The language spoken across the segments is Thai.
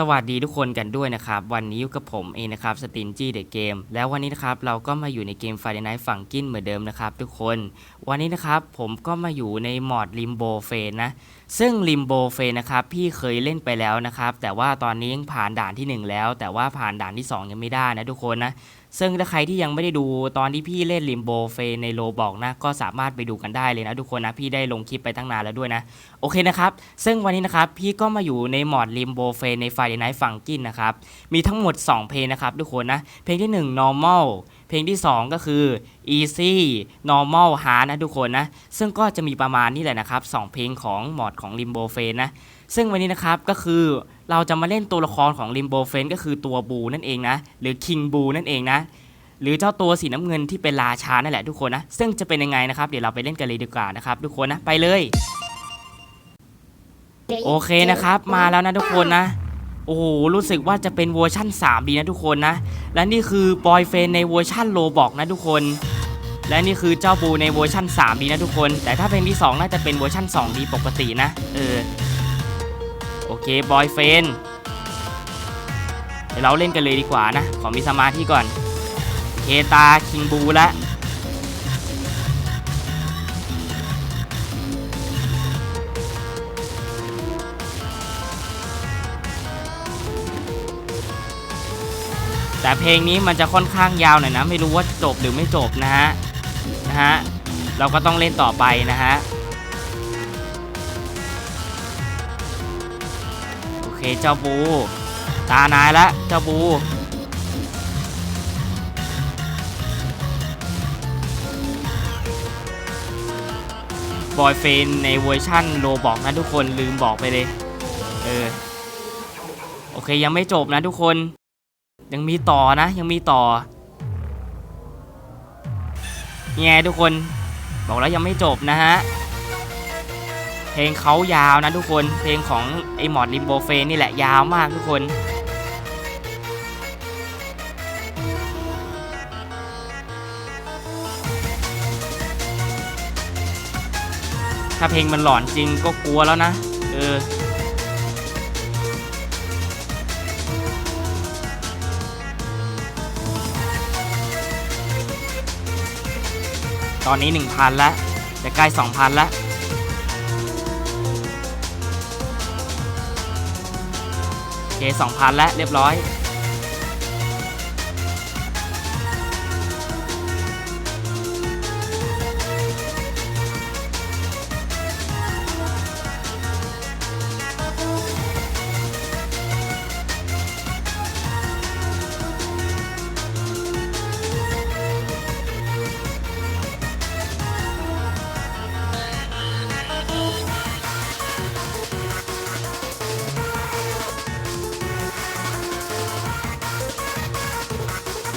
สวัสดีทุกคนกันด้วยนะครับ วันนี้อยู่กับผมเองนะครับสตินจี้เดอะเกมแล้ววันนี้นะครับเราก็มาอยู่ในเกมไฟเดนไนฟ์ฝั่งกินเหมือนเดิมนะครับทุกคน วันนี้นะครับผมก็มาอยู่ในมอดลิมโบเฟนนะ ซึ่งลิมโบเฟนนะครับพี่เคยเล่นไปแล้วนะครับ แต่ว่าตอนนี้ยังผ่านด่านที่ 1 แล้ว แต่ว่าผ่านด่านที่ 2 ยังไม่ได้นะทุกคนนะ ซึ่งถ้าใครที่ยังไม่ได้ดูตอนที่พี่เล่นลิมโบเฟในโลบอกนะ ก็สามารถไปดูกันได้เลยนะทุกคนนะ พี่ได้ลงคลิปไปตั้งนานแล้วด้วยนะ โอเคนะครับ ซึ่งวันนี้นะครับพี่ก็มาอยู่ในมอดลิมโบเฟในไฟในฟังกินนะครับ มีทั้งหมด 2 เพลงนะครับทุกคนนะ เพลงที่ 1 normal เพลงที่ 2 ก็คือ easy normal hard นะทุกคนนะ ซึ่งก็จะมีประมาณนี้แหละนะครับ 2 เพลงของหมอดของ Limbo f a n นะ ซึ่งวันนี้นะครับก็คือเราจะมาเล่นตัวละครของ Limbo f a n ก็คือตัวบูนั่นเองนะ หรือ King บูนั่นเองนะ หรือเจ้าตัวสีน้ำเงินที่เป็นราชานั่นแหละทุกคนนะ ซึ่งจะเป็นยังไงนะครับ เดี๋ยวเราไปเล่นกันเลยดีกว่านะครับทุกคนนะ ไปเลย โอเคนะครับ มาแล้วนะทุกคนนะ โอ้โหรู้สึกว่าจะเป็นเวอร์ชั่น 3 ดีนะทุกคนนะ และนี่คือบอยเฟนในเวอร์ชั่นโลบอกนะทุกคน และนี่คือเจ้าบูในเวอร์ชั่น 3 ดีนะทุกคน แต่ถ้าเพลงที่ 2 น่าจะเป็นเวอร์ชั่น 2 ดีปกตินะ เออ โอเคบอยเฟนเดี๋ยวเราเล่นกันเลยดีกว่านะ ขอมีสมาธิก่อน เคตาคิงบูละ แต่เพลงนี้มันจะค่อนข้างยาวหน่อยนะ ไม่รู้ว่าจบหรือไม่จบนะฮะนะฮะเราก็ต้องเล่นต่อไปนะฮะโอเคเจ้าบูตานายละเจ้าบูบอยเฟนในเวอร์ชั่นโลบอกนะทุกคนลืมบอกไปเลย เออ โอเคยังไม่จบนะทุกคน ยังมีต่อนะ ยังมีต่อนี่ไงทุกคนบอกแล้วยังไม่จบนะฮะ เพลงเขายาวนะทุกคนเพลงของไอหมอดลิมโบเฟนนี่แหละยาวมากทุกคน ถ้าเพลงมันหลอนจริงก็กลัวแล้วนะ เออ ตอนนี้ 1,000 แล้วจะใกล้ 2,000 แล้ว โอเค 2,000 แล้วเรียบร้อย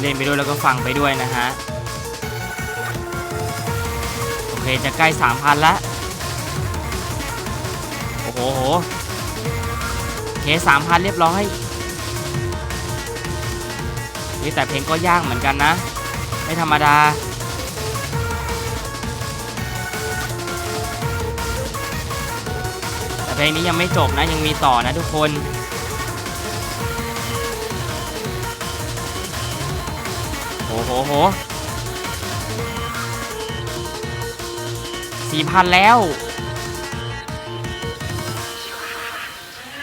เล่นไปด้วยแล้วก็ฟังไปด้วยนะฮะ โอเคจะใกล้ 3,000แล้วโอ้โหโอเค3,000เรียบร้อยนี่แต่เพลงก็ยากเหมือนกันนะ ไม่ธรรมดาแต่เพลงนี้ยังไม่จบนะยังมีต่อนะทุกคน โอ้โหโหสี่พันแล้ว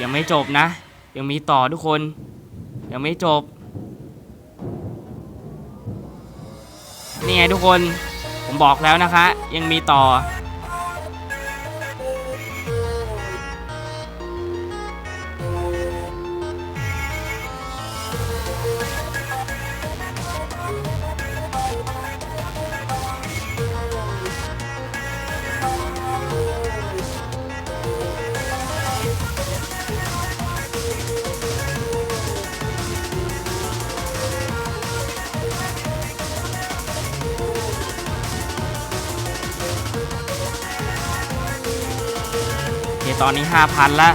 ยังไม่จบนะ ยังมีต่อทุกคน ยังไม่จบ นี่ไงทุกคน ผมบอกแล้วนะคะ ยังมีต่อ ตอนนี้ 5,000ละ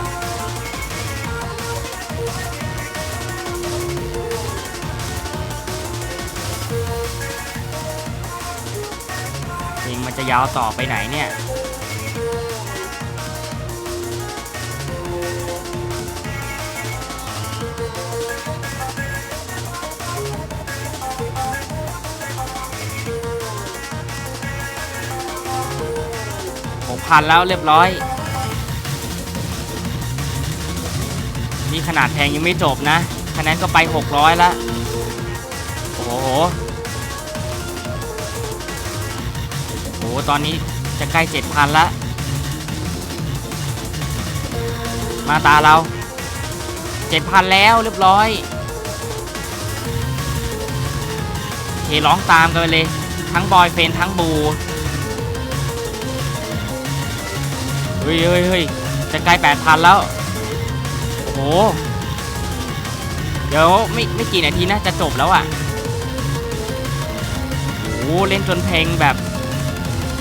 ยิงมันจะยาวต่อไปไหนเนี่ยพันแล้วเรียบร้อย นี่ขนาดแทงยังไม่จบนะคะแนนก็ไป 600ล้วโอ้โหโอ้โหตอนนี้จะใกล้ 7,000ละมาตาเรา 7,000 แล้วเรียบร้อยเคร้องตามกันไปเลย ทั้งบอยเฟนทั้งบูเฮ้ยเฮ้ยเฮ้ยจะใกล้ 8,000 แล้ว โอ้โห เดี๋ยวไม่ไม่กี่นาทีนะจะจบแล้วอะโอ้เล่นจนเพลงแบบ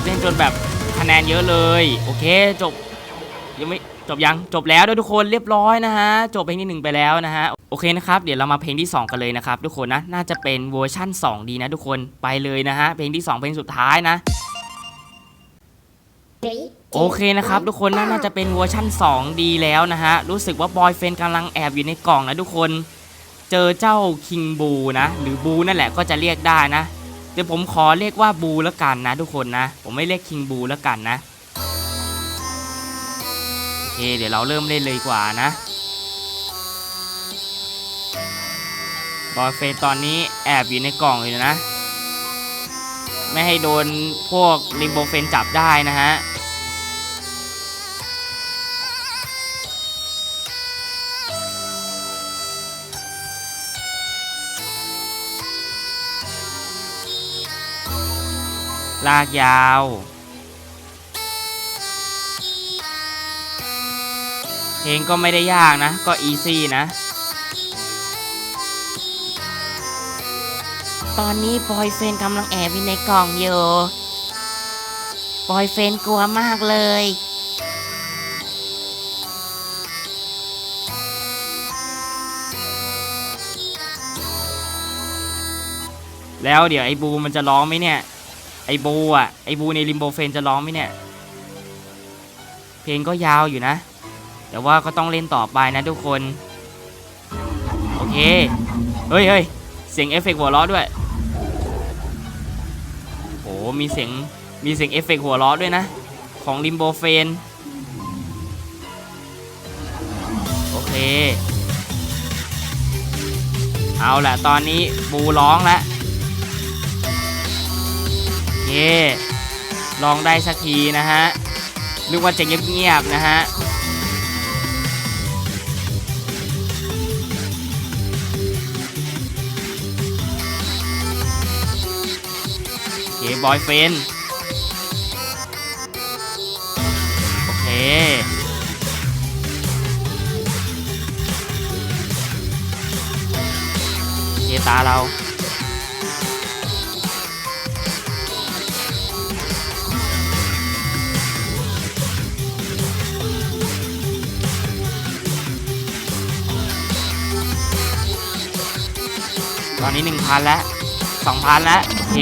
เล่นจนแบบคะแนนเยอะเลย โอเคจบยังไม่จบยังจบแล้วด้วยทุกคนเรียบร้อยนะฮะ จบเพลงที่หนึ่งไปแล้วนะฮะ โอเคนะครับ เดี๋ยวเรามาเพลงที่ 2 กันเลยนะครับ ทุกคนนะ น่าจะเป็นเวอร์ชั่น 2 ดีนะทุกคนไปเลยนะฮะ เพลงที่ 2 เพลงสุดท้ายนะ โอเคนะครับ ทุกคนน่าจะเป็นเวอร์ชั่น 2 ดีแล้วนะฮะ รู้สึกว่าบอยเฟนกำลังแอบอยู่ในกล่องนะทุกคน เจอเจ้าคิงบูนะ หรือบูนั่นแหละก็จะเรียกได้นะเดี๋ยวผมขอเรียกว่าบูแล้วกันนะ ทุกคนนะ ผมไม่เรียกคิงบูแล้วกันนะโอเคเดี๋ยวเราเริ่มเล่นเลยกว่านะบอยเฟนตอนนี้แอบอยู่ในกล่องเลยนะ ไม่ให้โดนพวกลิงโบเฟนจับได้นะฮะ ลากยาว เพลงก็ไม่ได้ยากนะ ก็อีซี่นะ ตอนนี้บอยเฟนกำลังแอบอยู่ในกล่องอยู่บอยเฟนกลัวมากเลย แล้วเดี๋ยวไอ้บูมันจะร้องไหมเนี่ย ไอบูอะ ไอบูในริมโบเฟนจะร้องไหมเนี่ย เพลงก็ยาวอยู่นะ แต่ว่าก็ต้องเล่นต่อไปนะทุกคน โอเค เฮ้ยเฮ้ยเสียงเอฟเฟกต์หัวเราะด้วยโหมีเสียง มีเสียงเอฟเฟกต์หัวเราะด้วยนะ ของริมโบเฟน โอเค เอาละตอนนี้บูร้องแล้ว ลองได้สักทีนะฮะนึกว่าจะเงียบๆนะฮะเคบอยเฟนโอเค เคตาเรา อนนี้1,000แล้ว2,000แล้วโอเค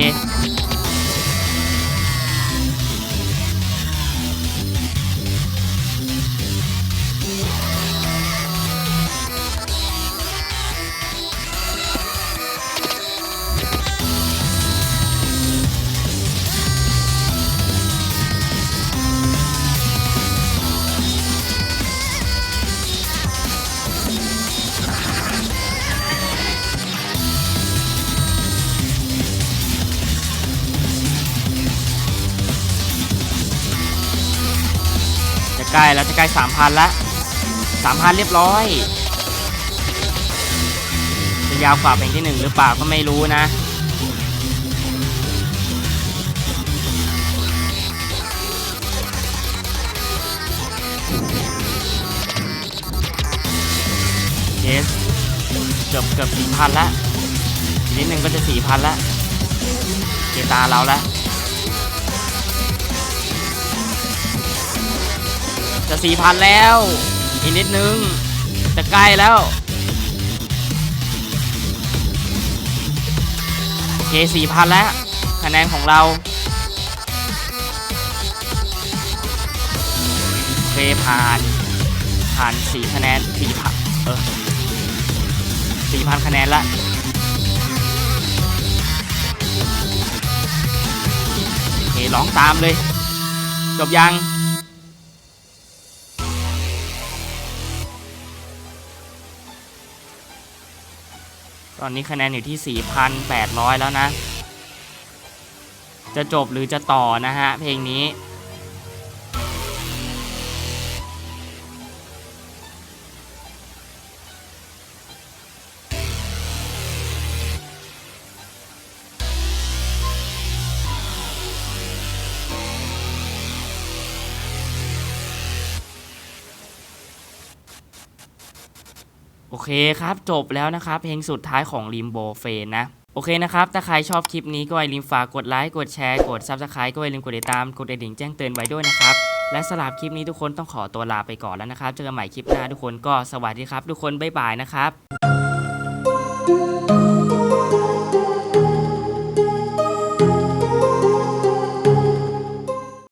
ใกล้แล้วจะใกล้สามพันละสามพันเรียบร้อยจะยาวกว่าเพลงที่หนึ่งหรือเปล่าก็ไม่รู้นะเยสเกือบเกือบสี่พันละนิดนึงก็จะสี่พันละเกตาเราละ จะสี่พันแล้ว อีกนิดนึง จะใกล้แล้ว โอเคสี่พันแล้ว คะแนนของเราโอเคผ่าน ผ่านสี่คะแนนสี่พันเออสี่พันคะแนนละโอเคร้องตามเลย จบยัง ตอนนี้คะแนนอยู่ที่ 4,800 แล้วนะ จะจบหรือจะต่อนะฮะเพลงนี้ เคครับ จบแล้วนะครับ เพลงสุดท้ายของริมโบเฟนนะ โอเคนะครับ ถ้าใครชอบคลิปนี้ก็อย่าลืมฝากกดไลค์กดแชร์กด Subscribe ก็อย่าลืมกดติดตามกดกระดิ่งแจ้งเตือนไว้ด้วยนะครับ และสำหรับคลิปนี้ทุกคนต้องขอตัวลาไปก่อนแล้วนะครับเจอกันใหม่คลิปหน้าทุกคนก็สวัสดีครับ ทุกคนบ๊ายบายนะครับ